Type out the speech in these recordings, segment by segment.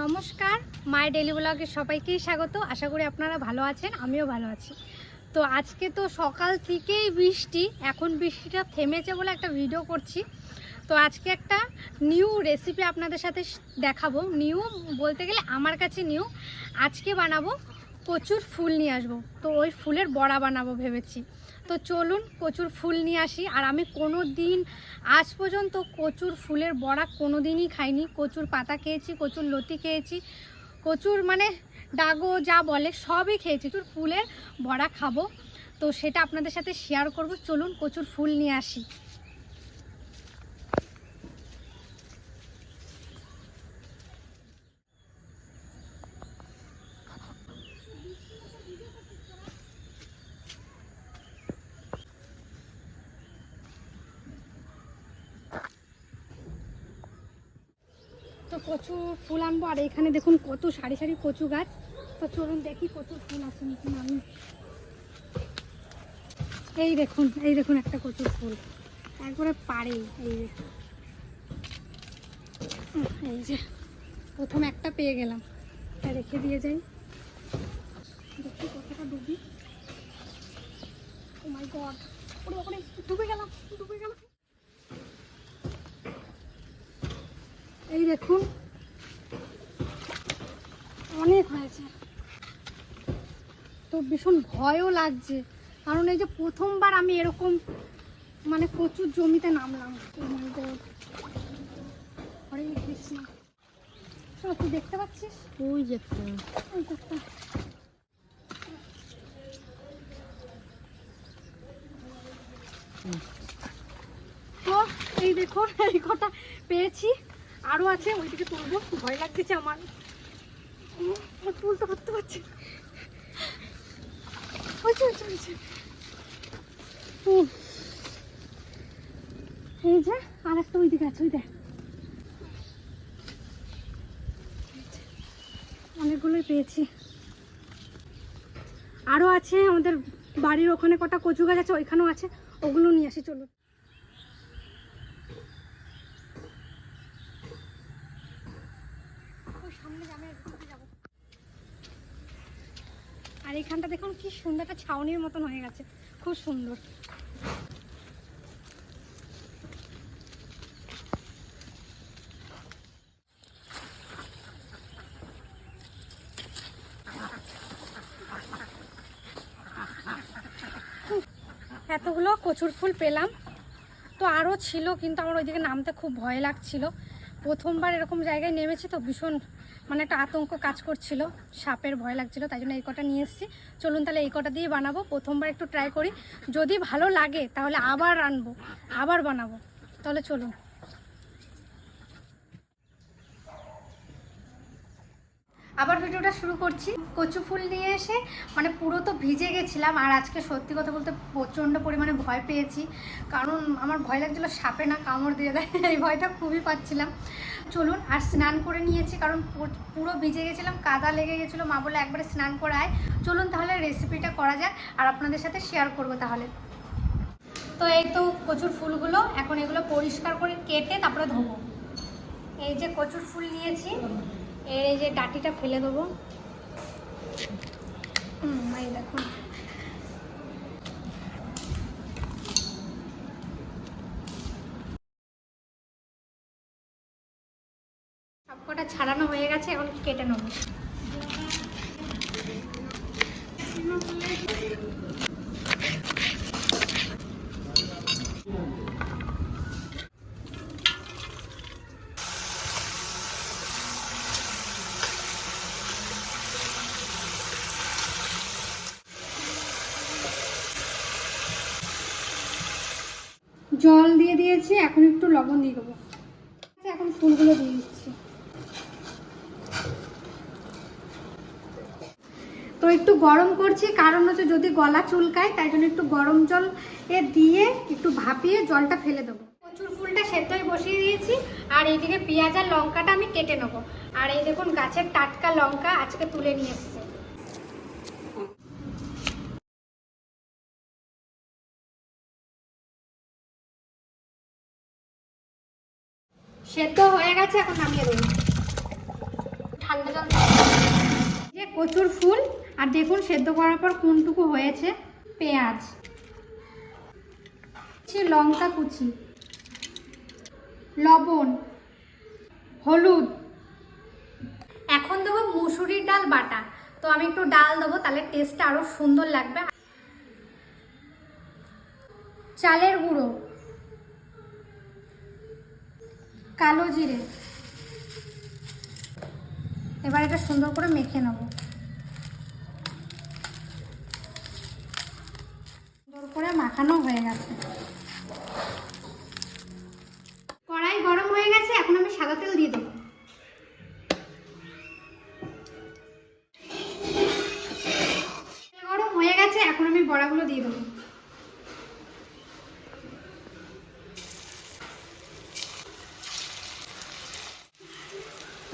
নমস্কার মায়ের ডেলি ব্লগে সবাইকেই স্বাগত। আশা করি আপনারা ভালো আছেন, আমিও ভালো আছি। তো আজকে তো সকাল থেকেই বৃষ্টি, এখন বৃষ্টিটা থেমেছে বলে একটা ভিডিও করছি। তো আজকে একটা নিউ রেসিপি আপনাদের সাথে দেখাবো। নিউ বলতে গেলে আমার কাছে নিউ আজকে বানাবো প্রচুর ফুল নিয়ে আসব। তো ওই ফুলের বড়া বানাবো ভেবেছি। তো চলুন কচুর ফুল নিয়ে আসি। আর আমি কোনো দিন আজ পর্যন্ত কচুর ফুলের বড়া কোনো দিনই খাইনি। কচুর পাতা খেয়েছি, কচুর লতি খেয়েছি, কচুর মানে ডাগো যা বলে সবই খেয়েছি। তোর ফুলের বড়া খাব। তো সেটা আপনাদের সাথে শেয়ার করব। চলুন কচুর ফুল নিয়ে আসি। কচু ফুল আনব, আর এখানে দেখুন কত সারি সারি কচু গাছ। তো চলুন দেখি কত ফুল আছে নাকি আমি এই দেখুন এই দেখুন একটা কচুর ফুল। একবারে পারেই এই যে। এই যে, প্রথম একটা পেয়ে গেলাম। এটা রেখে দিয়ে যাই। দেখি কতটা ডুবি। ও মাই গড ওরে ওরে, ডুবে গেলাম ডুবে গেলাম। এই দেখুন। অনেক হয়েছে। তো ভীষণ ভয়ও লাগছে। কারণ এই যে প্রথমবার আমি এরকম মানে প্রচুর জমিতে নামলাম. হরে কৃষ্ণ তুই দেখতে পাচ্ছিস? ওই যে তো এই দেখুন এই কটা পেয়েছি। আরও আছে, ওইদিকে তুলবো। ভয় লাগতেছে আমার। তুলতে পারতে পারছি। এই যে, আর একটা ওইদিকে আছে, ওই দেখ। অনেকগুলোই পেয়েছি। আরও আছে, আমাদের বাড়ির ওখানে কটা কচু গাছ আছে, ওইখানেও আছে। ওগুলো নিয়ে আসি, চলুন। এখানটা দেখুন কি সুন্দর একটা ছাউনির মতন হয়ে গেছে। খুব সুন্দর। এতগুলো কচুর ফুল পেলাম। তো আরও ছিল, কিন্তু আমার ওইদিকে নামতে খুব ভয় লাগছিল। প্রথমবার এরকম জায়গায় নেমেছি তো ভীষণ মানে একটা আতঙ্ক কাজ করছিল, সাপের ভয় লাগছিল, তাই জন্য এই কটা নিয়ে এসেছি। চলুন তাহলে এই কটা দিয়ে বানাবো, প্রথমবার একটু ট্রাই করি। যদি ভালো লাগে তাহলে আবার আনব, আবার বানাবো। তাহলে চলুন। আবার ভিডিওটা শুরু করছি। কচু ফুল নিয়ে এসে মানে পুরো তো ভিজে গেছিলাম, আর আজকে সত্যি কথা বলতে প্রচণ্ড পরিমাণে ভয় পেয়েছি। কারণ আমার ভয় লাগছিল সাপে না কামড় দিয়ে দেয়, এই ভয়টা খুবই পাচ্ছিলাম। চলুন আর স্নান করে নিয়েছি, কারণ পুরো ভিজে গেছিলাম, কাদা লেগে গেছিল মা বলে একবারে স্নান করে আয় চলুন তাহলে রেসিপিটা করা যাক, আর আপনাদের সাথে শেয়ার করব তাহলে। তো এই তো কচুর ফুলগুলো, এখন এগুলো পরিষ্কার করে কেটে তারপরে ধোবো। এই যে কচুর ফুল নিয়েছি এর এই যে ডাটিটা ফেলে দেবো। এই দেখুন সবকটা ছাড়ানো হয়ে গেছে, এখন কেটে নেব। জল দিয়ে দিয়েছি এখন একটু লবণ দিয়ে দেবো। আচ্ছা, এখন ফুলগুলো দিয়ে দিচ্ছি। তো একটু গরম করছি কারণ হচ্ছে যদি গলা চুলকায় তাই জন্য একটু গরম জল এ দিয়ে একটু ভাপিয়ে জলটা ফেলে দেবো। কচুর ফুলটা সেদ্ধই বসিয়ে দিয়েছি আর এইদিকে পেঁয়াজ আর লঙ্কাটা আমি কেটে নেব। আর এই দেখুন গাছের টাটকা লঙ্কা আজকে তুলে নিয়ে এসছে। সেদ্ধ হয়ে গেছে, এখন নামিয়ে দেবো ঠান্ডা জল যে কচুর ফুল, আর দেখুন সেদ্ধ করার পর কোনটুকু হয়েছে? পেঁয়াজ। লঙ্কা কুচি। লবণ। হলুদ। এখন দেবো মুসুরির ডাল বাটা। তো আমি একটু ডাল দেবো, তাহলে টেস্টটা আরও সুন্দর লাগবে। চালের গুঁড়ো। কালো জিরে। এবার এটা সুন্দর করে মেখে নেব। সুন্দর করে মাখানো হয়ে গেছে।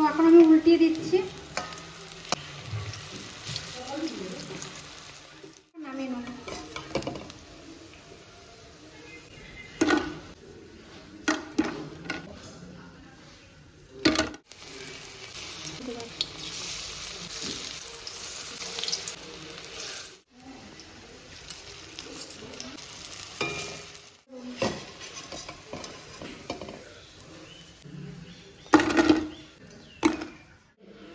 তো এখন আমি উল্টিয়ে দিচ্ছি নামিয়ে নেব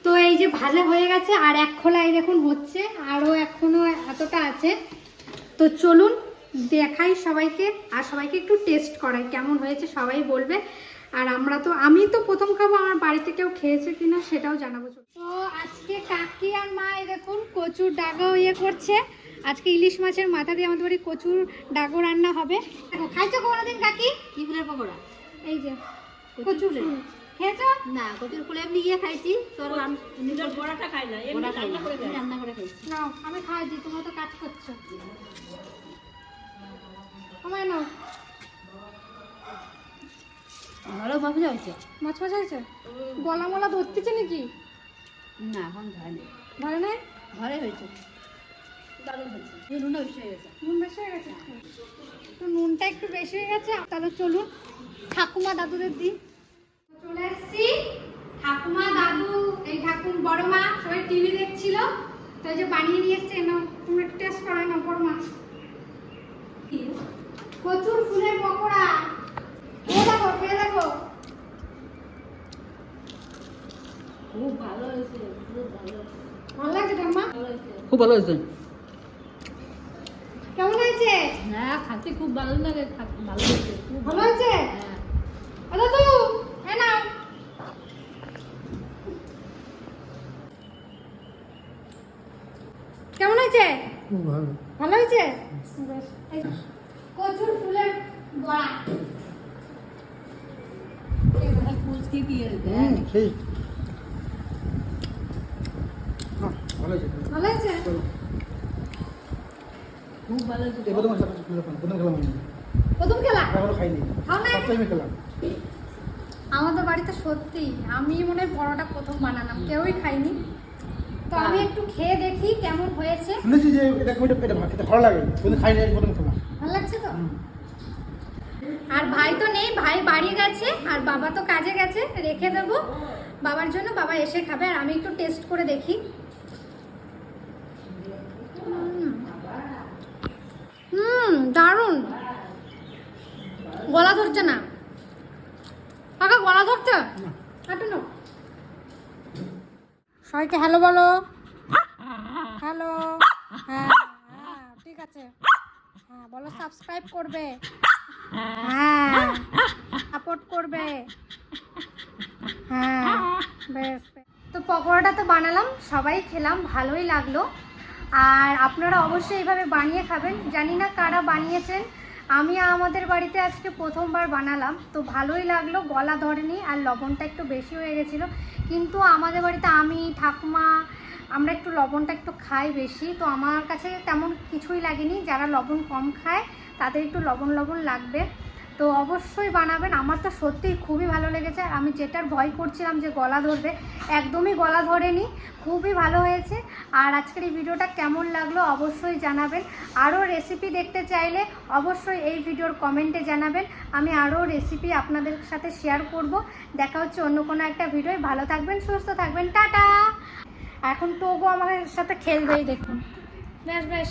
তো এই যে ভাজা হয়ে গেছে আর এক খোলাই দেখুন হচ্ছে আরও এখনও এতটা আছে। তো চলুন দেখাই সবাইকে আর সবাইকে একটু টেস্ট করাই কেমন হয়েছে সবাই বলবে। আর আমরা তো আমি তো প্রথম খাব আমার বাড়িতে কেউ খেয়েছে কিনা সেটাও জানাব। তো আজকে কাকি আর মা দেখুন কচুর ডাগো ইয়ে করছে। আজকে ইলিশ মাছের মাথা দিয়ে আমাদের বাড়ি কচুর ডাগো রান্না হবে। দেখো খাইছো কোনোদিন কাকি? কি ফুলের পকোড়া? এই যে কচুর খেয়েছো? না কচুর ফুলে এমনি গিয়ে খাইছি। তোর রান- বড়াটা খাই না খাই এমনি রান্না করে খাইছি। নাও আমি খাওয়াই দিই তোমরা তো কাজ করছ। আমায় নাও। ভালো ভাবলে হয়েছে। মাছ মাছ হয়েছে? গলা মলা ধরতেছে নাকি? না এখন ধরেনি ধরে নাই? ঘরে হয়েছে। দারুণ হয়েছে। নুনটা বেশি হয়ে গেছে। নুন বেশি হয়ে গেছে? তো নুনটা একটু বেশি হয়ে গেছে তাহলে চলুন। ঠাকুমা দাদুদের দিই চলে এসেছি। ঠাকুমা দাদু এই ঠাকুর বড় মা সবাই টিভি দেখছিল। তো যে বানিয়ে নিয়ে এসছে নাও তুমি একটু টেস্ট করে বড় মা। প্রচুর ফুলের পকোড়া। খেয়ে দেখো খেয়ে দেখো। খুব ভালো হয়েছে খুব ভালো ভালো লাগছে ঠাম্মা হয়েছে। খুব ভালো হয়েছে। কেমন হয়েছে? না খাতে খুব ভালো লাগে ভালো হয়েছে খুব ভালো হয়েছে? হ্যাঁ। দাদু হ্যাঁ নাও কেমন হয়েছে খুব ভালো। ভালো হয়েছে? কচুর ফুলের বড়া। ফুচকি কি হয়েছে হুম সেই। ভালো হয়েছে। ভালো হয়েছে? খুব ভালো হয়েছে এবার তোমার সাথে প্রথম খেলাম প্রথম খেলা? খাইনি। খাও না ফার্স্ট টাইমে খেলাম। আমাদের বাড়িতে সত্যি আমি মনে হয় বড়টা প্রথম বানালাম। কেউই খাইনি তো আমি একটু খেয়ে দেখি কেমন হয়েছে। শুনেছি যে এটা এটা এটা এটা ভালো লাগে কিন্তু খাইনি আমি প্রথম খেলাম। ভালো লাগছে তো? আর ভাই তো নেই ভাই বাড়ি গেছে আর বাবা তো কাজে গেছে রেখে দেবো। বাবার জন্য বাবা এসে খাবে আর আমি একটু টেস্ট করে দেখি। হুম। দারুণ। গলা ধরছে না। কাকা গলা ধরছে? নাও। সবাইকে হ্যালো বলো। হ্যালো হ্যাঁ হ্যাঁ ঠিক আছে। হ্যাঁ বলো সাবস্ক্রাইব করবে। হ্যাঁ সাপোর্ট করবে। হ্যাঁ বেশ। তো পকোড়াটা তো বানালাম, সবাই খেলাম, ভালোই লাগল। আর আপনারা অবশ্যই এইভাবে বানিয়ে খাবেন। জানি না কারা বানিয়েছেন আমি আমাদের বাড়িতে আজকে প্রথমবার বানালাম, তো ভালোই লাগল, গলা ধরেনি আর লবণটা একটু বেশি হয়ে গেছিল। কিন্তু আমাদের বাড়িতে আমি, ঠাকুমা, আমরা একটু লবণটা একটু খাই বেশি, তো আমার কাছে তেমন কিছুই লাগেনি। যারা লবণ কম খায়, তাদের একটু লবণ লবণ লাগবে। তো অবশ্যই বানাবেন। আমার তো সত্যিই খুবই ভালো লেগেছে। আর আমি যেটার ভয় করছিলাম যে গলা ধরবে, একদমই গলা ধরেনি। খুবই ভালো হয়েছে। আর আজকের এই ভিডিওটা কেমন লাগল অবশ্যই জানাবেন। আরও রেসিপি দেখতে চাইলে অবশ্যই এই ভিডিওর কমেন্টে জানাবেন। আমি আরও রেসিপি আপনাদের সাথে শেয়ার করব। দেখা হচ্ছে অন্য কোনো একটা ভিডিও ভালো থাকবেন, সুস্থ থাকবেন। টাটা! এখন টোগো আমার সাথে খেলবেই, দেখুন। বেশ বেশ